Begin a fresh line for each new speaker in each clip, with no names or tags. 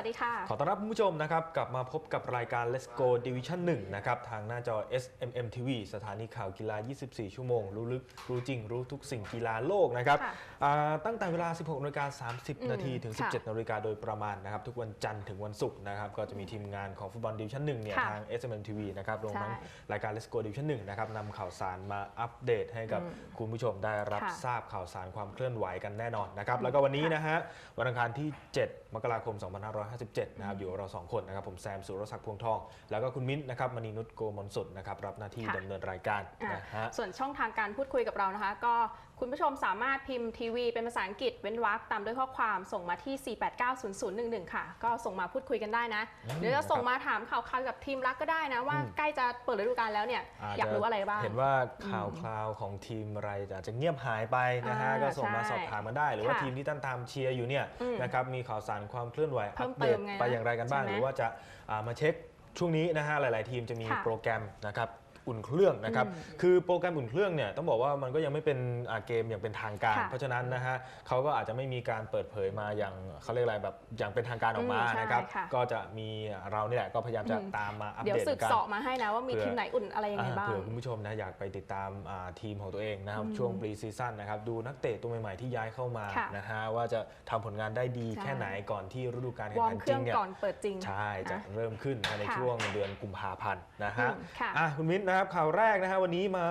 ครับ
สวัสดีค่ะ
ขอต้อนรับคุณผู้ชมนะครับ กลับมาพบกับรายการ Let's Go Division 1 นะครับ ทางหน้าจอ SMM TV สถานีข่าวกีฬา 24 ชั่วโมง รู้ลึก รู้จริง รู้ทุกสิ่งกีฬาโลกนะครับ
ค่ะ
อ่าตั้งแต่เวลา 16นาฬิกา30
อืม
นาทีถึง
ค่ะ
17นาฬิกาโดยประมาณนะครับ ทุกวันจันทร์ถึงวันศุกร์นะครับ ก็จะมีทีมงานของฟุตบอลดิวิชั่น1เนี่ย
ค่ะ
ทาง SMM TV นะครับรวมทั้ง
ใช่
รายการ Let's Go Division 1นะครับนำข่าวสารมาอัปเดตให้กับ
อืม
คุณผู้ชมได้รับ
ค่ะ
ทราบข่าวสารความเคลื่อนไหวกันแน่นอนนะครับแล้วก็วันนี้นะฮะวันอังคารที่ 7 มกราคม 2557 นะครับ อยู่กับเรา 2 คนนะครับ ผมแซมสุรศักดิ์พวงทอง แล้วก็คุณมิ้นท์นะครับมณีนุชโกมลสุดนะครับ รับหน้าที่
ค่ะ
ดำเนินรายการ
อะ
นะฮะ
ส่วนช่องทางการพูดคุยกับเรานะคะ ก็ คุณผู้ชมสามารถพิมพ์ทีวีเป็นภาษาอังกฤษเว้นวรรคตามด้วยข้อความส่งมาที่ 4890011 ค่ะ ก็ส่งมาพูดคุยกันได้นะ
อืม
หรือจะส่งมาถามข่าวคราวกับทีมรักก็ได้นะ ว่า
อืม
ใกล้จะเปิดฤดูกาลแล้วเนี่ย
จ
อยากรู้อะไรบ้าง
เห็นว่าข่าวคราวของทีมอะไรอาจจะเงียบหายไปนะฮะ
อ่า
ก็ส่งมา
ใช่
สอบถามมาได้ หรือว่า
ค่ะ
ทีมที่ตั้นตามเชียร์อยู่เนี่ย
อืม
นะครับมีข่าวสารความเคลื่อนไหว
เพิ่
อั
ม
ปเด
เติ
ต
มไงนะ
ไปอย่างไรกันบ้าง
ใช่ไหม
หรือว่าจะอ่ามาเช็คช่วงนี้นะฮะหลาย ๆ ทีมจะมี
ค่ะ
โปรแกรมนะครับ อุ่นเครื่องนะครับ
อืม
คือโปรแกรมอุ่นเครื่องเนี่ยต้องบอกว่ามันก็ยังไม่เป็นอ่าเกมอย่างเป็นทางการ
ค่ะ
เพราะฉะนั้นนะฮะเขาก็อาจจะไม่มีการเปิดเผยมาอย่างเขาเรียกอะไรแบบอย่างเป็นทางการออกมา
อืมใช่
นะครับ
ค่ะ
ก็จะมีเรานี่แหละก็พยายามจะ
อืม
ตามมาอัป
เดี๋ยว
เดต
สืบ
กัน
เสาะมาให้นะว่ามี
เผื่อ
ทีมไหนอุ่นอะไรยังไง
อ่า
บ้าง
เผื่อคุณผู้ชมนะอยากไปติดตามอ่าทีมของตัวเองนะครับ
อืม
ช่วงปรีซีซั่นนะครับดูนักเตะตัวใหม่ๆที่ย้ายเข้ามา
ค่ะ
นะฮะว่าจะทำผลงานได้ดี
ใช่
แค่ไหนก่อนที่ฤดูกาลแข่
ว
ง
อร์
ขั
ม
น
เค
จริ
รื่อง
งเนี่ย
ก่อนเปิดจริง
ใช่จะ
นะ
เริ่มขึ้นใน
ค่ะ
ช่วงเดือนกุมภาพันธ์นะฮะ
อืมค่ะ
อะคุณมิ้นนะครับข่าวแรกนะฮะวันนี้มา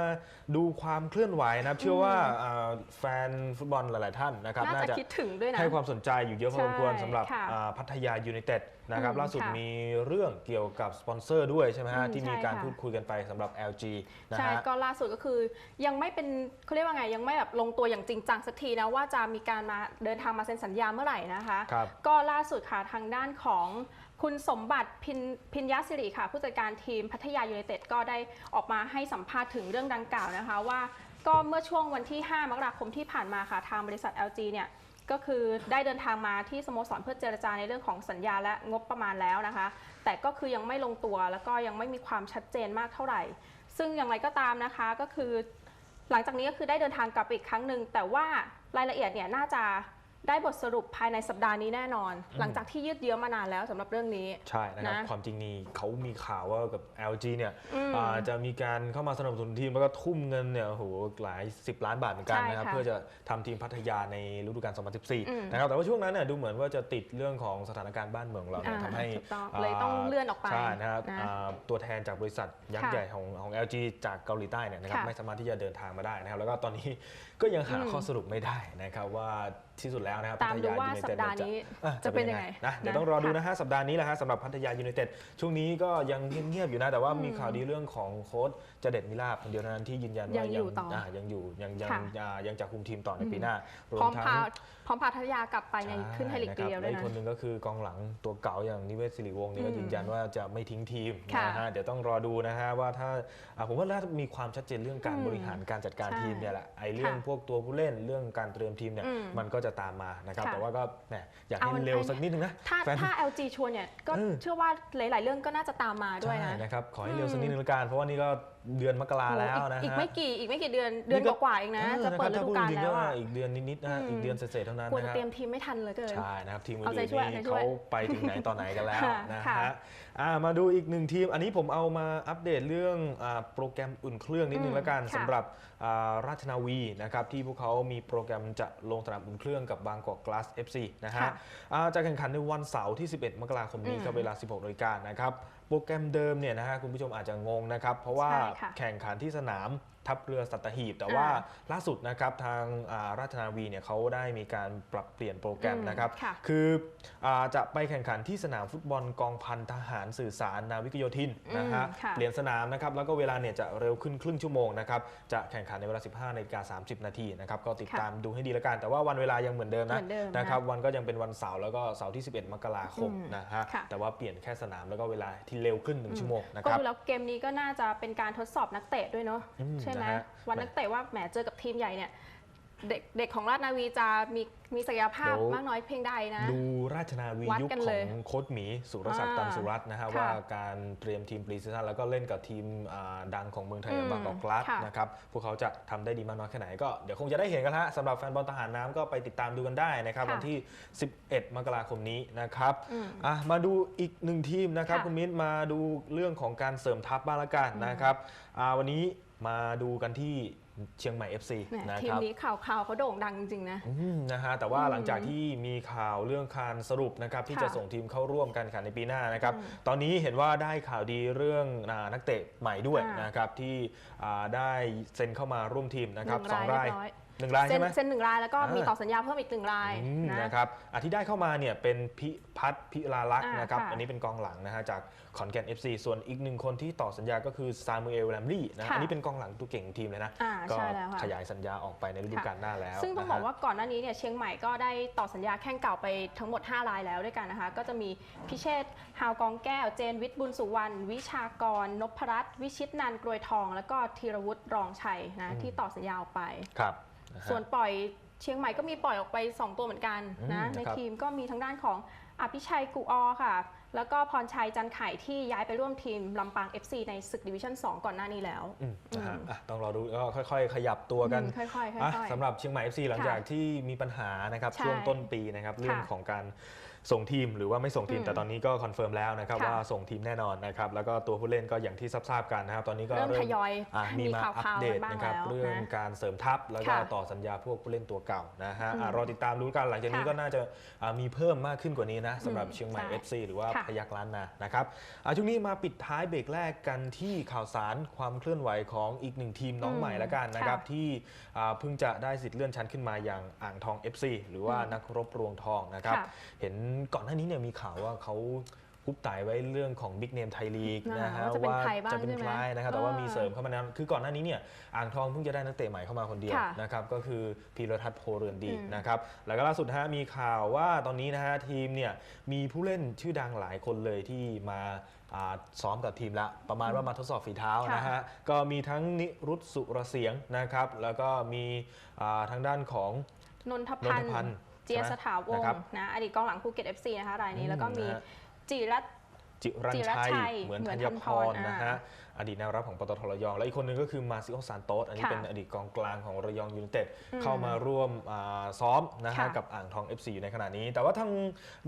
ดูความเคลื่อนไหวนะครับ เชื่อว่าอ่าแฟนฟุตบอลหลาย ๆ ท่านนะครับ
น่าจะคิดถึงด้วยนะ
ให้ความสนใจอยู่เยอะพอสมควร
ใช่
สำหรับ
ค่ะ
อ่าพัทยายูไนเต็ด นะครับ
อืม
ล่าสุด
ค่ะ
มีเรื่องเกี่ยวกับสปอนเซอร์ด้วยใช่ไหมฮะ
อืม
ที่มี
ใช่
การ
ค่ะ
พูดคุยกันไปสำหรับ LG นะ
ใช่
ฮะ
ก็ล่าสุดก็คือยังไม่เป็นเขาเรียกว่าไง ยังไม่แบบลงตัวอย่างจริงจังสักทีนะ ว่าจะมีการมาเดินทางมาเซ็นสัญญาเมื่อไหร่นะคะ
ครับ
ก็ล่าสุดค่ะทางด้านของคุณสมบัติพินพิญญาสิริค่ะ ผู้จัดการทีมพัทยายูไนเต็ดก็ได้ออกมาให้สัมภาษณ์ถึงเรื่องดังกล่าวนะคะว่าก็เมื่อช่วงวันที่ 5 มกราคมที่ผ่านมาค่ะ ทางบริษัท LG เนี่ย ก็คือได้เดินทางมาที่สโมสรเพื่อเจรจาในเรื่องของสัญญาและงบประมาณแล้วนะคะ แต่ก็คือยังไม่ลงตัวแล้วก็ยังไม่มีความชัดเจนมากเท่าไหร่ ซึ่งอย่างไรก็ตามนะคะก็คือ หลังจากนี้ก็คือได้เดินทางกลับอีกครั้งหนึ่งแต่ว่ารายละเอียดเนี่ยน่าจะ ได้บทสรุปภายในสัปดาห์นี้แน่นอน หลังจากที่ยืดเยื้อมานานแล้วสำหรับเรื่องนี้
ใช่นะครับ
นะ
ความจริงนี่เขามีข่าวว่ากับ LG เนี่ย
อืม
อ่าจะมีการเข้ามาสนับสนุนทีมแล้วก็ทุ่มเงินเนี่ยโอ้โหหลาย 10 ล้านบาทเหมือนกัน
ใช่
นะครับ
ค่ะ
เพื่อจะทำทีมพัทยาในฤดูกาล
อืม
2014 นะครับแต่ว่าช่วงนั้นเนี่ยดูเหมือนว่าจะติดเรื่องของสถานการณ์บ้านเมืองของเราเนี่ย
อ่า
ทำให้
ถูกต้องเลยต้องเลื่อนออกไป
ใช่นะครับ
นะ
อ่าตัวแทนจากบริษัทยักษ์
ค่ะ
ใหญ่ของของ LG จากเกาหลีใต้เนี่ยนะครับ
ค่ะ
ไม่สามารถที่จะเดินทางมาได้นะครับแล้วก็ตอนนี้ ก็ยังหา
อืม
ข้อสรุปไม่ได้นะครับว่าที่สุดแล้วนะครับ
ตามดูว่า
พัทย
สัปดาห์นี้
อ่
จะเป็นยังไง
นะเดี๋ยว
นะ
ต้องรอดู
ค่ะ
นะฮะสัปดาห์นี้แหละฮะสำหรับพัทยายูไนเต็ดช่วงนี้ก็ยังเงียบๆอยู่นะ แต่ว่ามี
อืม
ข่าวดีเรื่องของโค้ชเจเด็ดมิลาบคนเดียวเท่านั้นที่ยืนยันว่า
ยังอยู่ต่ออ่า
ยังอยู่ยังยัง
ค่ะ
อ่ายังจะคุมทีมต่อใน
อืม
ปีหน้ารว
พร้อ
ม
ม
ทั้ง
พาพร้อมพาทัทยากลับไปในขึ้นไทยลีก
ใช่
ปีเดียว
นะค
ด้
รับและอีก
วยนะ
คนหนึ่งก็คือกองหลังตัวเก่าอย่างนิเวศสิริวงศ์นี่ก็
อืม
ยืนยันว่าจะไม่ทิ้งทีม
ค่ะ
นะฮะเดี๋ยวต้องรอดูนะฮะว่าถ้าอ่าผมว่าถ้ามีความชัดเจนเรื่องการ
อืม
บริหารการจัดการ
ใช่
ทีมเนี่ยแหละไอ้เรื่อง
ค่ะ
พวกตัวผู้เล่นเรื่องการเตรียมทีมเนี่ย
อืม
มันก็จะตามมานะครับ
ค่ะ
แต่ว่าก็แหมอยากให้
เอา
เร็วสักนิดนึงนะ
ถ้า
แฟน
ถ้า LG ชวนเนี่ยก็
เออ
เชื่อว่าหลาย ๆ เรื่องก็น่าจะตามมาด้วย
ใช่
นะ
นะครับ ขอให้เร็ว
อืม
สักนิดนึงละกันเพราะว่านี่ก็ เดือนมกราแล้วนะฮะ
อีกไม่กี่อีกไม่กี่เดือนเดือน
นี่ก็
กว่าๆเองนะ จะเปิดฤดูกาล
จริงๆ
แล้ว
ก็
อะ
อีกเดือนนิดๆนะฮะ
อืม
อีกเดือนเศษๆเท่านั้น
ควร
นะ
จะ
ฮะ
เตรียมทีมไม่ทันเหลยเกิน
ใช่นะครับทีม
เอาใจ
อื่น
ช่วย
ๆนี่
เอาใจช่วย
เขาไปถึงไหนตอนไหนกันแล้ว
ค่ะ
นะ
ค่ะ
ฮะอ่ามาดูอีกหนึ่งทีม อันนี้ผมเอามาอัปเดตเรื่องอ่าโปรแกรมอุ่นเครื่องนิดนึง
อืม
ละกัน
ค่ะ
สำหรับอ่าราชนาวีนะครับที่พวกเขามีโปรแกรมจะลงสนามอุ่นเครื่องกับบางกอกกลาส FC นะฮะ
ค่ะ
อ่าจะแข่งขันในวันเสาร์ที่ 11 มกราคมนี้
อืม
ก็เวลา 16นาฬิกานะครับ โปรแกรมเดิมเนี่ยนะฮะคุณผู้ชมอาจจะงงนะครับ เพราะว่า
ใช่ค่ะ
แข่งขันที่สนามทัพเรือสัตหีบ แต่ว่า
อ่า
ล่าสุดนะครับทางอ่าราชนาวีเนี่ยเขาได้มีการปรับเปลี่ยนโปรแกรม
อืม
นะครับ
ค่ะ
คืออาจะไปแข่งขันที่สนามฟุตบอลกองพันทหารสื่อสารนาวิกโยธินนะฮะ
อืมค่ะ
เปลี่ยนสนามนะครับแล้วก็เวลาเนี่ยจะเร็วขึ้นครึ่งชั่วโมงนะครับจะแข่งขันในเวลา 15นาฬิกา30 นาทีนะครับก็ติด
ค่ะ
ตามดูให้ดีแล้วกันแต่ว่าวันเวลายังเหมือนเดิมนะ
เหมือนเดิมนะ
นะครับวันก็ยังเป็นวันเสาร์แล้วก็เสาร์ที่ 11 มกราคม
อืม
นะฮะ
ค่ะ
แต่ว่าเปลี่ยนแค่สนามแล้วก็เวลาที่เร็วขึ้นหนึ่งชั่วโมงนะ
ก็
ครับ
ดูแล้วเกมนี้ก็น่าจะเป็นการทดสอบนักเตะด้วยเนาะ
อืม
ใช่ไหม
นะฮะ
วันนักเตะว่าแหมเจอกับทีมใหญ่เนี่ย เด็กเด็กของราชนาวีจะมีมีศักยภาพ
เดี๋ยว
มากน้อยเพียงใดนะ
ดูราชนาวี
วัด
ยุค
กัน
ข
เล
อยงโค้ชหมี สุรศักดิ์
อ่า
ตันสุรัตน์นะฮะ
ค่ะ
ว่าการเตรียมทีมปรีซีซั่นแล้วก็เล่นกับทีมอ่าดังของเมืองไทยอย่าง
อืม
บางกอกกลัส
ค่ะ
นะครับ พวกเขาจะทำได้ดีมากน้อยแค่ไหนก็เดี๋ยวคงจะได้เห็นกันฮะสำหรับแฟนบอลทหารน้ำก็ไปติดตามดูกันได้นะครับ
ค่ะ
วันที่ 11 มกราคมนี้นะครับ
อืม
อะมาดูอีกหนึ่งทีมนะครับ
ค่ะ
คุณมิ้นมาดูเรื่องของการเสริมทัพบ้างละกันนะครับอ่าวันนี้มาดูกันที่ เชียงใหม่ FC
แหม
นะ
ที
ค
ม
รับ
นี้ข่าวข่าวเขาโด่งดังจริงๆนะ
อืมนะฮะแต่ว่า
อืม
หลังจากที่มีข่าวเรื่องการสรุปนะครับที่
ค่ะ
จะส่งทีมเข้าร่วมการแข่งขันในปีหน้านะครับ
อืม
ตอนนี้เห็นว่าได้ข่าวดีเรื่องอานักเตะใหม่ด้วย
อ่าน
นะครับที่อ่าได้เซ็นเข้ามาร่วมทีมนะครับ
หนึ่ง
สอง
ราย
ราย
เรียบร้อย
หนึ่งราย
เซ็
ใช่
น
ไหม
เซ็นหนึ่งรายแล้วก็
อ่ามี
มีต่อสัญญาเพิ่มอีกหนึ่งราย
อืม
นะ
นะครับอะที่ได้เข้ามาเนี่ยเป็นพิพัฒน์พิลาลักษณ์
อ่า
นะครับ
ค่ะ
อันนี้เป็นกองหลังนะฮะจากขอนแก่น FC ส่วนอีกหนึ่งคนที่ต่อสัญญาก็คือซามูเอลแลมลี่นะ
ค่ะ
อันนี้เป็นกองหลังตัวเก่งของทีมเลยนะ
อ่า
ก็
ใช่แล้วค่ะ
ขยายสัญญาออกไปในฤดูกาลหน้าแล้ว
ซึ่งต้อง
นะ
บ
ฮะ
อกว่าก่อนหน้านี้เนี่ยเชียงใหม่ก็ได้ต่อสัญญาแข้งเก่าไปทั้งหมด 5 รายแล้วด้วยกันนะคะ ก็จะมีพิเชษฐ์ฮาวกองแก้ว เจนวิทย์บุญสุวรรณวิชากร นพรัตน์วิชิตนันกรวยทอง แล้วก็ธีรวุฒิรองชัยนะที่ต่อสัญญาออกไป
ครับะฮะ
ส่วนปล่อยเชียงใหม่ก็มีปล่อยออกไป 2 ตัวเหมือนกันนะ
อืม
ใน
นะครับ
ทีมก็มีทางด้านของอภิชัยกุออค่ะ แล้วก็พรชัยจันไข่ที่ย้ายไปร่วมทีมลำปาง FC ในศึกดิวิชั่น 2 ก่อนหน้านี้แล้ว
อืมนะฮะ
อืม
อะต้องรอดูก็ค่อย ๆ ขยับตัวกัน
อืมค่อยๆค่อย
อะ
ๆ
สำหรับเชียงใหม่ FC หลัง
ค่ะ
จากที่มีปัญหานะครับ
ใช่
ช่วงต้นปีนะครับ เรื่อง
ค่ะ
ของการ ส่งทีมหรือว่าไม่ส่งทีม
อืม
แต่ตอนนี้ก็คอนเฟิร์มแล้วนะครับ
ค่ะ
ว่าส่งทีมแน่นอนนะครับแล้วก็ตัวผู้เล่นก็อย่างที่ทราบๆกันนะครับ ตอนนี้ก็
เริ่มทยอย
อะมี
มี
มา
ข่าว
อัป
ๆ
เดต
กันบ้าง
นะครับ
แล้ว
เรื่อง
นะ
การเสริมทัพแล้วก็
ค่ะ
ต่อสัญญาพวกผู้เล่นตัวเก่านะฮะอะ
อืม
รอติดตามดูกันหลังจากนี้
ค่ะ
ก็น่าจะอะมีเพิ่มมากขึ้นกว่านี้นะสำหรับ
อืม
เชียงใหม่
ใช่
FC หรือว่า
ค่ะ
พยักล้านนานะครับอะช่วงนี้มาปิดท้ายเบรกแรกกันที่ข่าวสารความเคลื่อนไหวของอีกหนึ่งทีมน้องใหม่ละกันนะครับ
ค่ะ
ที่อ่าเพิ่งจะได้สิทธิ์เลื่อนชั้นขึ้นมาอย่างอ่างทอง FC หรือว่า
อืม
นักรบรวงทองนะครับ
ค่ะ
เห็นก่อนหน้านี้เนี่ยมีข่าวว่าเขาฮุบไต่ไว้เรื่องของบิ๊กเนมไทยลีก
อ่า
นะฮะ
ว่าจะเป็นใครบ้าง
จะเป็น
ใช่ไหม
ใครนะครับแต่ว่า
เออ
มีเสริมเข้ามานั้นคือก่อนหน้านี้เนี่ยอ่างทองเพิ่งจะได้นักเตะใหม่เข้ามาคนเดียว
ค่ะ
นะครับก็คือพีรทัศน์โพเรือนดี
อืม
นะครับแล้วก็ล่าสุดนะฮะมีข่าวว่าตอนนี้นะฮะทีมเนี่ยมีผู้เล่นชื่อดังหลายคนเลยที่มาอ่าซ้อมกับทีมละประมาณว่ามาทดสอบฝีเท้า
ค่ะ
นะฮะก็มีทั้งนิรุตสุรเสียงนะครับแล้วก็มีอ่าทางด้านของ
นนท
น
พั
น
น
ท
ธ์
พันธ์
เจียสถาวง
นะครับ
ศ์นะอดีตกองหลังภูเก็ต FC นะคะรายนี้
อืม
แล้วก็มี
นะฮะ
จิรัตน์
จิรัญ
จิรัช
ชัย
ชัย
เหมือน
เหมื
ธั
อน
ญ
ธัญ
พ
พ
ร
ร
นะ
อ่า
ฮะ อดีตแนวรับของปตทระยอง และอีกคนนึงก็คือมาซิโอซานโตส อันนี้
ค่ะ
เป็นอดีตกองกลางของระยองยูไนเต็ด
อืม
เข้ามาร่วมอ่าซ้อมนะฮะ
ค่ะ
กับอ่างทอง FC อยู่ในขณะนี้ แต่ว่าทาง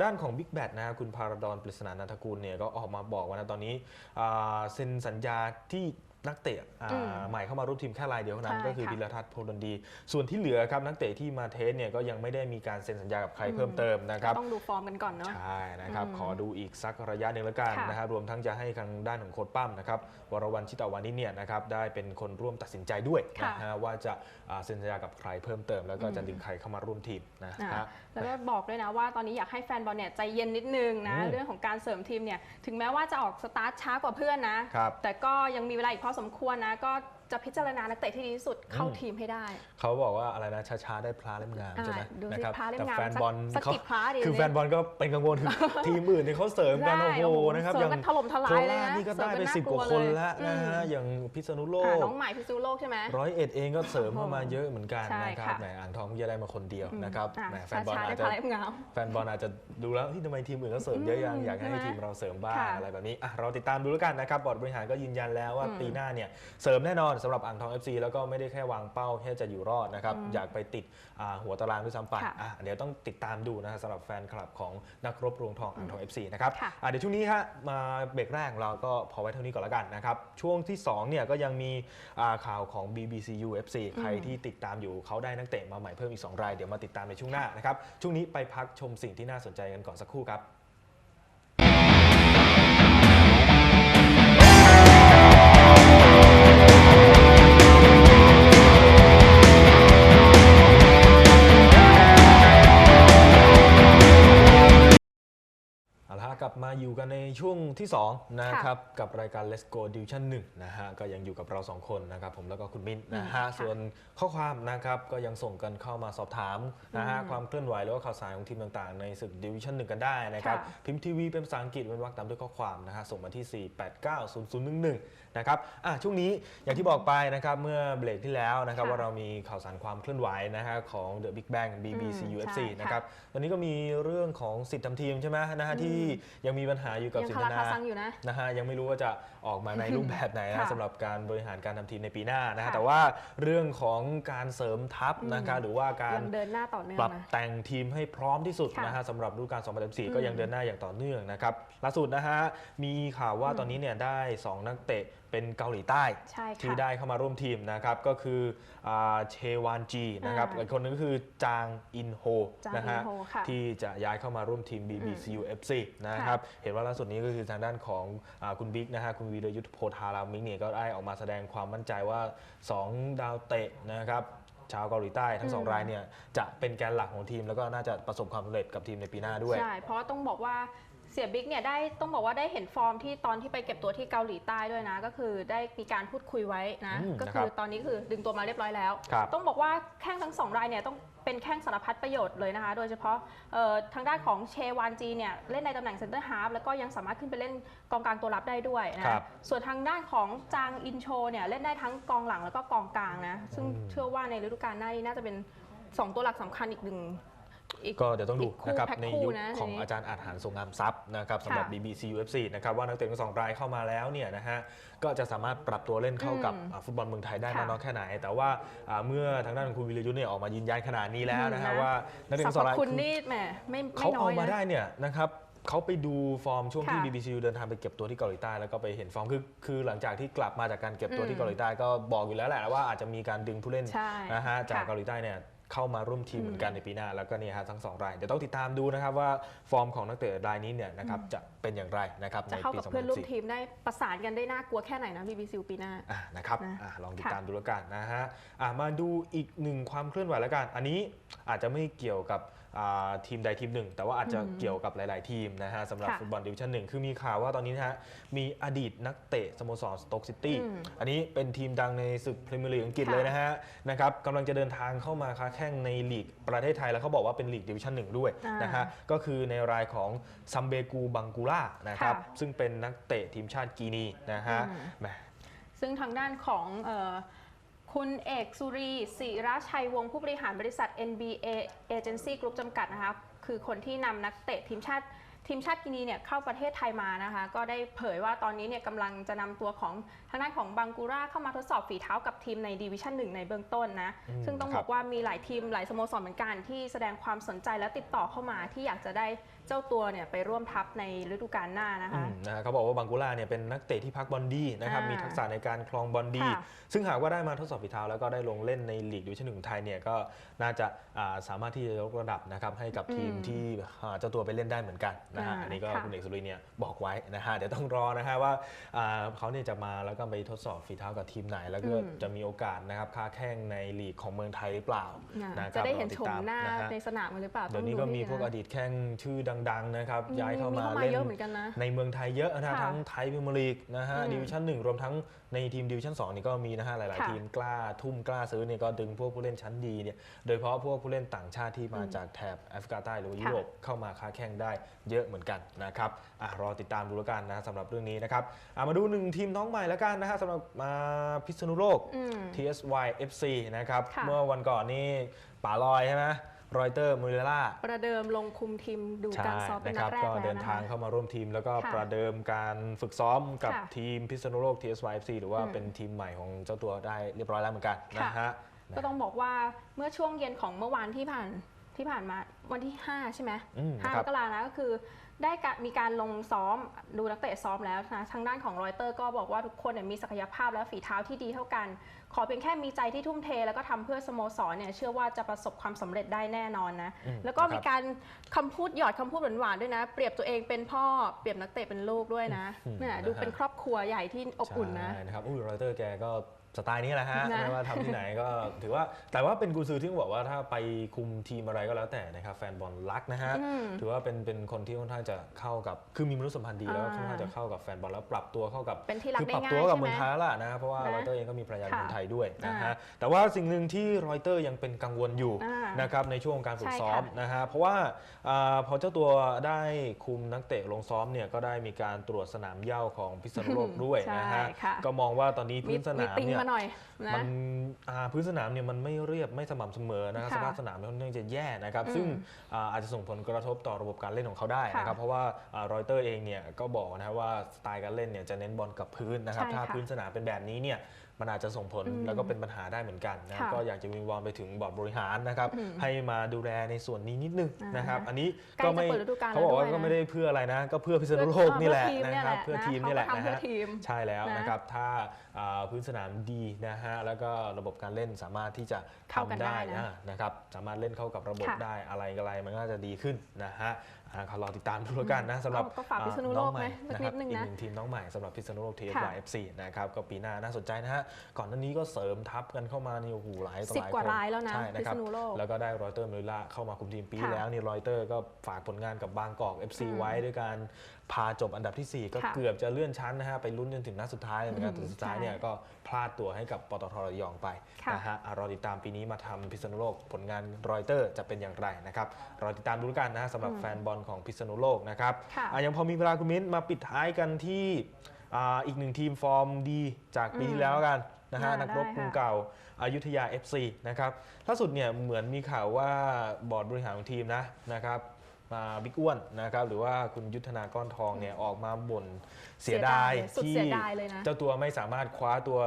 ด้านของบิ๊กแบทนะฮะคุณพาราดอนปริศนานันทกุลเนี่ยก็ออกมาบอกว่านะตอนนี้อ่าเซ็นสัญญาที่ นักเตะอ่า
อืม
ใหม่เข้ามาร่วมทีมแค่รายเดียวเท่านั้น
ใช่
ก็คือ
ค่ะ
พิรทัศน์โพลนดี ส่วนที่เหลือครับนักเตะที่มาเทสเนี่ยก็ยังไม่ได้มีการเซ็นสัญญากับใครเพิ่มเติมนะครับ
ต้องดูฟอร์มกันก่อนเนาะ
ใช่นะครับ
อืม
ขอดูอีกสักระยะหนึ่งแล้วกัน
ค่ะ
นะฮะรวมทั้งจะให้ทางด้านของโค้ดปั้มนะครับวรวันชิตาวานิชเนี่ยนะครับได้เป็นคนร่วมตัดสินใจด้วย
ค่ะ
นะฮะว่าจะอ่าเซ็นสัญญากับใครเพิ่มเติม แล้วก็
อืม
จะดึงใครเข้ามาร่วมทีมนะ
อ่า
ฮะ
แล้วก็บอกด้วยนะว่าตอนนี้อยากให้แฟนบอลเนี่ยใจเย็นนิดนึงนะ
อืม
เรื่องของการเสริมทีมเนี่ยถึงแม้ว่าจะออกสตาร์ทช้ากว่าเพื่อนนะ
ครับ
แต่ก็ยังมีเวลาอีกพอสมควรนะก็ จะพิจารณานักเตะที่ดีที่สุดเข้า
อืม
ทีมให้ได้
เขาบอกว่าอะไรนะช้าๆได้พลาเล่มงาม
อ่า
ใช่ไหม
ดูสิ
นะครับ
พลาเล่ม
แต่
งาม
แฟนบอล
สัก
เขา
กี่พลาดี
คือ
เนี่ย
แฟนบอลก็เป็นกังวลคือทีมอื่นเนี่ยเขาเสริมกัน
ใช่
โอ้โหนะครับ
เสริมกันถล่มทลายเลย
โครช
นะ
นี่ก็ได้ไป
เสริมกัน
สิบกว่า
น่าก
ค
ลัวนเลย
แล้วนะฮะ
อืม
อย่างพิษณุโล
อ่าก น้องใหม่พิซูโลกใช่ไหม
ร้อยเอ็ดเองก็เสริมเข้ามาเยอะเหมือนกัน
ใช่
นะครับ
ค่ะ
แหมอ่างทองเพิ่งจะได้มาคนเดียว
อืม
นะครับ
อะ
แหมแฟนบอล
ช้าๆ
อา
ได้
จ
พ
จะ
ลาเล่มงาม
แฟนบอลอาจจะดูแล้วเฮ้ยทำไมทีมอื่นเขาเสริมเยอะยัง
อืม
อยากให้
ใช่ไหม
ทีมเราเสริมบ้าง
ค่ะ
อะไรแบบนี้อะเราติดตามดูแล้วกันนะครับบอร์ดบริหารก็ยืนยันแล้วว่า
อืม
ปีหน้าเนี่ยเสริมแน่นอนสำหรับอ่างทอง FC แล้วก็ไม่ได้แค่วางเป้าแค่จะอยู่รอดนะครับ
อืม
อยากไปติดอ่าหัวตารางด้วยซ้ำไป
ค่ะ
อะเดี๋ยวต้องติดตามดูนะฮะสำหรับแฟนคลับของนักรบรวงทองอ่างทอง FC นะครับ
ค่ะ
อะเดี๋ยวช่วงนี้ฮะมาเบรกแรกของเราก็พอไว้เท่านี้ก่อนแล้วกันนะครับ ช่วงที่สองเนี่ยก็ยังมีอ่าข่าวของ BBCU FC ใครที่ติดตามอยู่เขาได้นักเตะมาใหม่เพิ่มอีก 2 ราย เดี๋ยวมาติดตามในช่วงหน้านะครับช่วงนี้ไปพักชมสิ่งที่น่าสนใจกันก่อนสักครู่ครับ กลับมาอยู่กันในช่วงที่2นะครับกับรายการ Let's Go Division 1นะฮะก็ยังอยู่กับเรา 2 คนนะครับผมแล้วก็คุณมิ้นนะฮะ
อืมค่ะ
ส่วนข้อความนะครับก็ยังส่งกันเข้ามาสอบถามนะฮะ
อืม
ความเคลื่อนไหวหรือว่าข่าวสารของทีมต่างๆ ในศึก Division 1 กันได้นะครับ
ค่ะ
พิมพ์ทีวีเป็นภาษาอังกฤษเป็นวรรคตามด้วยข้อความนะฮะส่งมาที่ 4890011 นะครับอะช่วงนี้อย่างที่บอกไปนะครับเมื่อเบรกที่แล้วนะครับ
ค่ะ
ว่าเรามีข่าวสารความเคลื่อนไหวนะฮะของ The Big Bang BBC
อืม
UFC
ใช่ค่ะ
นะครับวันนี้ก็มีเรื่องของสิทธิ์ทำทีมใช่ไหมนะฮะที่ยังมีปัญหาอยู่กับ
ยัง
สิน
คา
ธ
ราคา
นา
ซังอยู่นะ
นะฮะยังไม่รู้ว่าจะออกมาในรูปแบบไหนนะ
ค่ะ
สำหรับการบริหารการทำทีมในปีหน้านะฮะ
ค่ะ
แต่ว่าเรื่องของการเสริมทัพ
อืม
นะครับหรือว่าการ
ยังเดินหน้าต่อเนื่อง
ปรับ
นะ
แต่งทีมให้พร้อมที่สุด
ค่ะ
นะฮะสำหรับฤดูกาล
อื
2014
ม
ก็ยังเดินหน้าอย่างต่อเนื่องนะครับล่าสุดนะฮะมีข่าวว่า
อืม
ตอนนี้เนี่ยได้ 2 นักเตะ เป็นเกาหลีใต้
ใช่ค่ะ
ที่ได้เข้ามาร่วมทีมนะครับก็คืออ่าเชวานจีนะครับ
อ่า
อีกคนนึงก็คือจางอินโฮ
จาง
นะฮะ
อินโฮค่ะ
ที่จะย้ายเข้ามาร่วมทีม BBCU FC นะครับเห็นว่าล่าสุดนี้ก็คือทางด้านของอาคุณบิ๊กนะฮะคุณวีรยุทธโพธารามิกเนี่ยก็ได้ออกมาแสดงความมั่นใจว่า 2 ดาวเตะนะครับชาวเกาหลีใต้ทั้งสอง
อืม
รายเนี่ยจะเป็นแกนหลักของทีมแล้วก็น่าจะประสบความสำเร็จกับทีมในปีหน้าด้วย
ใช่ เพราะว่าต้องบอกว่า เสียบิ๊กเนี่ยได้ต้องบอกว่าได้เห็นฟอร์มที่ตอนที่ไปเก็บตัวที่เกาหลีใต้ด้วยนะ ก็คือได้มีการพูดคุยไว้นะ
อืม
ก็
นะค
คื
รั
อบตอนนี้คือดึงตัวมาเรียบร้อยแล้ว
ครับ
ต้องบอกว่าแข้งทั้งสองรายเนี่ยต้องเป็นแข้งสารพัดประโยชน์เลยนะคะ โดยเฉพาะเอ่อทางด้านของเชวานจีเนี่ยเล่นในตำแหน่งเซนเตอร์ฮาร์ฟแล้วก็ยังสามารถขึ้นไปเล่นกองกลางตัวรับได้ด้วยนะครับส่วนทางด้านของจางอินโชเนี่ยเล่นได้ทั้งกองหลังแล้วก็กองกลางนะซึ่ง
อืม
เชื่อว่าในฤดูกาลหน้านี้น่าจะเป็นสองตัวหลักสำคัญอีกหนึ่ง อีก
ก็เดี๋ยวต้องดู
อีกคู่
นะครับ
แพ็ค
ใน
คู่
ยุค
นะ
ของ
ทีนี้
อาจารย์อาจหารทรงงามทรัพย์นะครับสำหรับ
ค่ะ
BBC UFC นะครับว่านักเตะทั้งสองรายเข้ามาแล้วเนี่ยนะฮะก็จะสามารถปรับตัวเล่นเข้ากับ
อืม
อ่าฟุตบอลเมืองไทยได้
ค่ะ
มากน้อยแค่ไหน แต่ว่าอ่าเมื่อทางด้านของคุณวิรยุทธ์เนี่ยออกมายืนยันขนาดนี้แล้วนะฮะ
อืมนะ
ว่านักเตะ
สร
ทั้งสอง
รพ
ราย
คุณ
คือ
นี่แหมไม่ไม่
เขา
น้
เอา
อย
มา
นะ
ได้เนี่ยนะครับเขาไปดูฟอร์มช่วงที่
ค่ะ
BBC เดินทางไปเก็บตัวที่เกาหลีใต้แล้วก็ไปเห็นฟอร์มคือคือหลังจากที่กลับมาจากการเก็บตัว
อืม
ที่เกาหลีใต้ก็บอกอยู่แล้วแหละว่าอาจจะมีการดึงผู้เล่น
ใช่
นะฮะจาก
ค่ะ
เกาหลีใต้เนี่ย เข้ามาร่วมทีม
อืม
เหมือนกันในปีหน้า แล้วก็เนี่ยฮะทั้งสองรายเดี๋ยวต้องติดตามดูนะครับว่าฟอร์มของนักเตะรายนี้เนี่ยนะครับจะเป็นอย่างไรนะครับ
จะ
ใน
เข้า
ปี
กับเพื่อนร่วม
2014
ทีมได้ประสานกันได้น่ากลัวแค่ไหนนะ BBC ปีหน้า
อะนะครับ
นะ
อะลองติด
ค่ะ
ตามดูแล้วกันนะฮะอะมาดูอีกหนึ่งความเคลื่อนไหวแล้วกัน อันนี้อาจจะไม่เกี่ยวกับอ่า ทีมใดทีมหนึ่ง แต่ว่าอาจจะ
อืม
เกี่ยวกับหลาย ๆ ทีมนะฮะสำหรับ
ค่ะ
ฟุตบอลดิวิชั่นหนึ่งคือมีข่าวว่าตอนนี้นะฮะมีอดีตนักเตะสโมสรสโต๊กซิตี้
อืม
อันนี้เป็นทีมดังในศึกพรีเมียร์ลีกอังกฤษ
ค่ะ
เลยนะฮะนะครับกำลังจะเดินทางเข้ามาค้าแข่งในลีกประเทศไทยแล้วเขาบอกว่าเป็นลีกดิวิชั่นหนึ่งด้วย
อ่าน
นะฮะก็คือในรายของซัมเบกูบังกูล่านะครับ
ค่ะ
ซึ่งเป็นนักเตะทีมชาติกีนีนะฮะ
อืม
แหม
ซึ่งทางด้านของเอ่อ คุณเอกสุรีศิราชัยวงศ์ผู้บริหารบริษัท NBA Agency Group จำกัดนะคะ คือคนที่นำนักเตะทีมชาติทีมชาติกินีเนี่ยเข้าประเทศไทยมานะคะ ก็ได้เผยว่าตอนนี้เนี่ยกำลังจะนำตัวของทางด้านของบังกูราเข้ามาทดสอบฝีเท้ากับทีมในดิวิชั่นหนึ่งในเบื้องต้นนะ
อืม
ซึ่งต้อง
ครับ
บอกว่ามีหลายทีมหลายสโมสรเหมือนกันที่แสดงความสนใจและติดต่อเข้ามาที่อยากจะได้ เจ้าตัวเนี่ยไปร่วมทัพในฤดูกาลหน้านะคะ
อืมนะฮะเขาบอกว่าบังกุล่าเนี่ยเป็นนักเตะที่พักบอลดีนะครับ
อ่ามี
มีทักษะในการคลองบอลดี
ค่ะ
ซึ่งหากว่าได้มาทดสอบฝีเท้าแล้วก็ได้ลงเล่นในลีกดิวิชั่นหนึ่งของไทยเนี่ยก็น่าจะอ่าสามารถที่จะยกระดับนะครับให้กับทีม
อืม
ที่อ่าเจ้าตัวไปเล่นได้เหมือนกันนะฮะ
อ่า
อันนี้ก็
ค่ะ
คุณเอกสุรินทร์เนี่ยบอกไว้นะฮะเดี๋ยวต้องรอนะฮะว่าอ่าเขาเนี่ยจะมาแล้วก็ไปทดสอบฝีเท้ากับทีมไหน แล้วก็
อืม
จะมีโอกาสนะครับค้าแข่งในลีกของเมืองไทยหรือเปล่า
นะ
นะครับ
จะได้เห็น
รอติ
ช
ด
ม
ตาม
หน้า
นะฮะ
ในสนามกันหรือเปล่า
เดี๋ยวนี้ก็มีพวกอ
ต้องดู
ดีตแข้งชื่อดังๆนะครับ
ให้
ย้ายเข้ามา
เข้ามา
เล่น
เยอะเหมือนกันนะ
ในเมืองไทยเยอะนะฮะ
ค่ะ
ทั้งไทยพิมยร์ลีกนะฮะ
อืม
ดิวิชั่นหนึ่งรวมทั้งในทีมดิวิชั่นสองนี่ก็มีนะฮะหลาย
ค่ะ
ๆทีมกล้าทุ่มกล้าซื้อเนี่ยก็ดึงพวกผู้เล่นชั้นดีเนี่ยโดยเฉพาะพวกผู้เล่นต่างชาติที่มา
อืม
จากแถบแอฟริกาใต้หรือว่ายุ
ค่ะ
โรปเข้ามาค้าแข่งได้เยอะเหมือนกันนะครับอะรอติดตามดูแล้วกันนะสำหรับเรื่องนี้นะครับอะมาดูหนึ่งทีมน้องใหม่แล้วกันนะฮะสำหรับมาพิษณุโลก
อืม
TSY FC นะครับ
ค่ะ
เมื่อวันก่อนนี่ป๋าลอยใช่ไหม รอยเตอร์มูเรล่า
ประเดิมลงคุมทีมดู
ใช่
การซ้อมเป็น
นะ
นั
ครั
ด
บ
แรก
ก็
แล้ว
เดิน
นะ
ทาง
คะ
เข้ามาร่วมทีม แล้วก็
ค่ะ
ประเดิมการฝึกซ้อมกับ
ค่ะ
ทีมพิษณุโลก TSYFC หรือว่า
อืม
เป็นทีมใหม่ของเจ้าตัวได้เรียบร้อยแล้วเหมือนกัน
ค่ะ
นะฮะ
ก็ต้องบอกว่าเมื่อช่วงเย็นของเมื่อวานที่ผ่านที่ผ่านมาวันที่ 5 ใช่ไหม
อืม
ห้า
ค
ม
รับ
กรานะก็คือ ได้กะมีการลงซ้อมดูนักเตะซ้อมแล้วนะทางด้านของรอยเตอร์ก็บอกว่าทุกคนเนี่ยมีศักยภาพและฝีเท้าที่ดีเท่ากัน ขอเพียงแค่มีใจที่ทุ่มเท แล้วก็ทำเพื่อสโมสรเนี่ยเชื่อว่าจะประสบความสำเร็จได้แน่นอนนะ
อืม
แล้วก็มี
ครับ
การคำพูดหยอดคำพูดหวานๆด้วยนะ เปรียบตัวเองเป็นพ่อเปรียบนักเตะเป็นลูกด้วยนะ
อืม
เนี่ย
นะฮะ
ดูเป็นครอบครัวใหญ่ที่อบอุ่นนะ
ใช่นะครับอุ้ยรอยเตอร์แกก็ สไตล์นี้แหละฮะ
นะ
ไม่ว่าทำที่ไหนก็ถือว่าแต่ว่าเป็นกุญซือที่บอกว่าถ้าไปคุมทีมอะไรก็แล้วแต่นะครับแฟนบอลรักนะฮะ
อืม
ถือว่าเป็นเป็นคนที่ค่อนข้างจะเข้ากับคือมีมนุษยสัมพันธ์ดีแล้วก็
อ่า
ค่อนข้างจะเข้ากับแฟนบอลแล้วปรับตัวเข้ากับ
เป็นที่รัก
คือ
ได้
ปรับ
ง่า
ตัวยกับ
ใช่
เมื
ไห
อง
ม
ไทยแล้วล่ะนะเพราะว่า
นะ
รอยเตอร์เองก็มีภรรยาเป็น
ค่ะ
คนไทยด้วยนะฮะ
อ่า
แต่ว่าสิ่งหนึ่งที่รอยเตอร์ยังเป็นกังวลอยู่
อ่า
นะครับในช่วงการฝึก
ใช่
ซ้อม
ค่ะ
นะฮะเพราะว่าอ่าพอเจ้าตัวได้คุมนักเตะลงซ้อมเนี่ยก็ได้มีการตรวจสนามเหย้าของพิษณุโลกด้วยนะฮะ
ใช่ค่ะ
ก็มองว่าตอนนี้
มี
พื้นส
มี
นาม
ติง
เนี่ย
มาหน่อยนะ
มันอ่าพื้นสนามเนี่ยมันไม่เรียบไม่สม่ำเสมอนะครับ
ค่ะ
สภาพสนามเนี่ยค่อนข้างจะแย่นะครับ
อืม
ซึ่งอ่าอาจจะส่งผลกระทบต่อระบบการเล่นของเขาได้นะครับ
ค่ะ
เพราะว่ารอยเตอร์เองเนี่ยก็บอกนะครับว่าสไตล์การเล่นเนี่ยจะเน้นบอลกับพื้นนะครับ
ใช่
ถ้า
ค่ะ
พื้นสนามเป็นแบบนี้เนี่ยมันอาจจะส่งผล
อืม
แล้วก็เป็นปัญหาได้เหมือนกันนะ
ค่ะ
ก็อยากจะวิงวอนไปถึงบอร์ดบริหารนะครับ
อืม
ให้มาดูแลในส่วนนี้นิดนึง
อ่าน
นะครับ อันนี้
ใกล้
ก็
จะ
ไม่
เปิดฤดูกาล
เขาบอกว่า
แล้วด้วย
ก็
นะ
ไม่ได้เพื่ออะไรนะ ก็เพื่อพิษณุโลก
เพื่อ
นี่แหละ
เพื่อ
นะครับ
ที
เพื่อ
ม
ทีม
เนี่
นี่
ย
แห
แห
ละ
ละ
นะ
นะเขาก็ทำเพื่อ
ฮะ
ทีม
ใช่แล้ว
นะ
นะครับถ้าอ่าพื้นสนามดีนะฮะแล้วก็ระบบการเล่นสามารถที่จะ
เข้ากัน
ทำได้
ได้นะ
อ่านะครับสามารถเล่นเข้ากับระบบ
ค่ะ
ได้อะไรอะไรมันก็จะดีขึ้นนะฮะอ่าเขารอติดตามดูแล้วกันนะสำหรับ
ก็ก็ฝากพิษณุโลกไหม
อ่า
สักนิดนึง
อีก
นะ
หนึ่งทีมน้องใหม่สำหรับพิษณุโลกที
ค่ะ
เอฟซีนะครับก็ปีหน้าน่าสนใจนะฮะก่อนหน้านี้ก็เสริมทัพกันเข้ามานี่โอ้โหหลายต่อ
สิบ
หลาย
กว่า
คน
รายแล้วนะ
ใช่นะ
พิ
ครั
ษ
บ
ณุโลก
แล้วก็ได้รอยเตอร์มิลล่าเข้ามาคุมทีมปี
ค่ะ
แล้วนี่รอยเตอร์ก็ฝากผลงานกับบางกอก FC
อืม
ไว้ด้วยการพาจบอันดับทีสี่4 ก็
ค่ะ
เกือบจะเลื่อนชั้นนะฮะไปลุ้นจนถึงนัดสุดท้ายเลยเหมือนกัน
อืม
แต่สุดท้าย
ใช่
เนี่ยก็พลาดตัวให้กับปตทระยองไป
ค่ะ
นะฮะอะรอติดตามปีนี้มาทำพิษณุโลกผลงานรอยเตอร์จะเป็นอย่างไรนะครับรอติดตามดูแล้วกันนะฮะสำหรับ
อืม
แฟนบอลของพิษณุโลกนะครับ
ค่ะ
อะยังพอมีเวลาคุณมิ้นมาปิดท้ายกันที่อ่าอีกหนึ่งทีมฟอร์มดีจากปีที่แล้วกันนะฮะ
อ่า
นักรบ
ได้
กรุง
ค่ะ
เก่าอายุทยา FC นะครับล่าสุดเนี่ยเหมือนมีข่าวว่าบอร์ดบริหารของทีมนะนะครับ มาบิ๊กอ้วนนะครับหรือว่าคุณยุทธนาก้อนทองเนี่ยออกมาบ่นเสียดาย
สุด
ที่
เสียดายเลยนะ
เจ้าตัวไม่สามารถคว้าตัว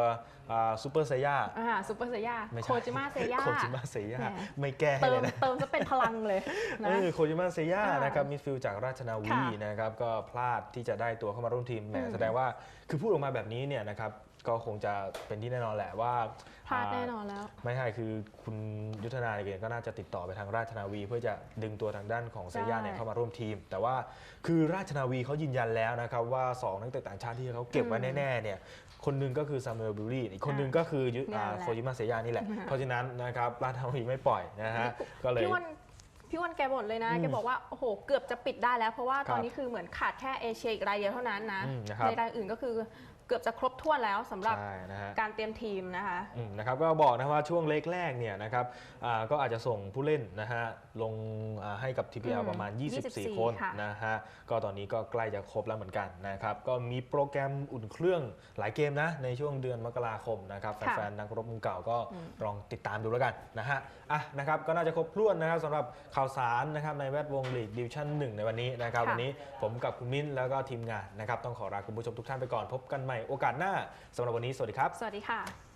ซูเปอร์เซย่า
อ่าซูเปอร์เซย่า
ไม่ใช่
โคจิมะเซย่า
โคจิมะเซย่า
แหม
ไม่แก้ให้
เติ
เล
ม
ยนะ
เติมจะเป็นพลังเลยนะ
เออโคจิมะเซย่า
อ่าน
นะครับมิดฟิลด์จากราชนาวี
ค่ะ
นะครับก็พลาดที่จะได้ตัวเข้ามาร่วมทีมแหม
อืม
แสดงว่าคือพูดออกมาแบบนี้เนี่ยนะครับ ก็คงจะเป็นที่แน่นอนแหละว่า
พลาดแน่นอนแล้ว
ไม่ใช่คือคุณยุทธนาเนี่ยก็น่าจะติดต่อไปทางราชนาวี เพื่อจะดึงตัวทางด้านของเซย่าเนี่ย
ใช่
เข้ามาร่วมทีม แต่ว่าคือราชนาวีเขายืนยันแล้วนะครับว่าสองนักเตะต่างชาติที่เขาเก็บไว้
อืม
แน่ๆเนี่ยคนหนึงก็คือซามูเอลบิลลี่อีกคนหนึงก็คือยุ
นั่นแหละ
โคจิมะเซย่านี่แหละ
อืม
เพราะฉะนั้นนะครับราชนาวีไม่ปล่อยนะฮะก็เลย
พี่วันพี่วันแกบ่นเลยนะ
อืม
แกบอกว่า โอ้โห เกือบจะปิดได้แล้ว เพราะว่า
ครับ
ตอนนี้คือเหมือนขาดแค่เอเชียอีกรายเดียวเท่านั้นนะ
อืมนะครับ
ในรายอื่นก็คือ เกือบจะครบถ้วนแล้วสำหรับ
ใช่นะฮะ
การเตรียมทีมนะคะ
อืมนะครับก็บอกนะว่าช่วงเล็กแรกเนี่ยนะครับอ่าก็อาจจะส่งผู้เล่นนะฮะลงอ่าให้กับ TPL
อืม
ประมาณ 24
24
คน
ค่ะ
นะฮะก็ตอนนี้ก็ใกล้จะครบแล้วเหมือนกันนะครับก็มีโปรแกรมอุ่นเครื่องหลายเกมนะในช่วงเดือนมกราคมนะครับ
ค่ะ
แฟนๆนักรบมือเก่าก็
อืม
ลองติดตามดูแล้วกันนะฮะอะนะครับก็น่าจะครบถ้วนนะครับสำหรับข่าวสารนะครับในแวดวงลีกดิวชั่น 1 ในวันนี้นะครับ
ค่ะ
วันนี้ผมกับคุณมิ้นแล้วก็ทีมงานนะครับต้องขอลาคุณผู้ชมทุกท่านไปก่อนพบกันใหม่โอกาสหน้าสำหรับวันนี้สวัสดีครับ
สวัสดีค่ะ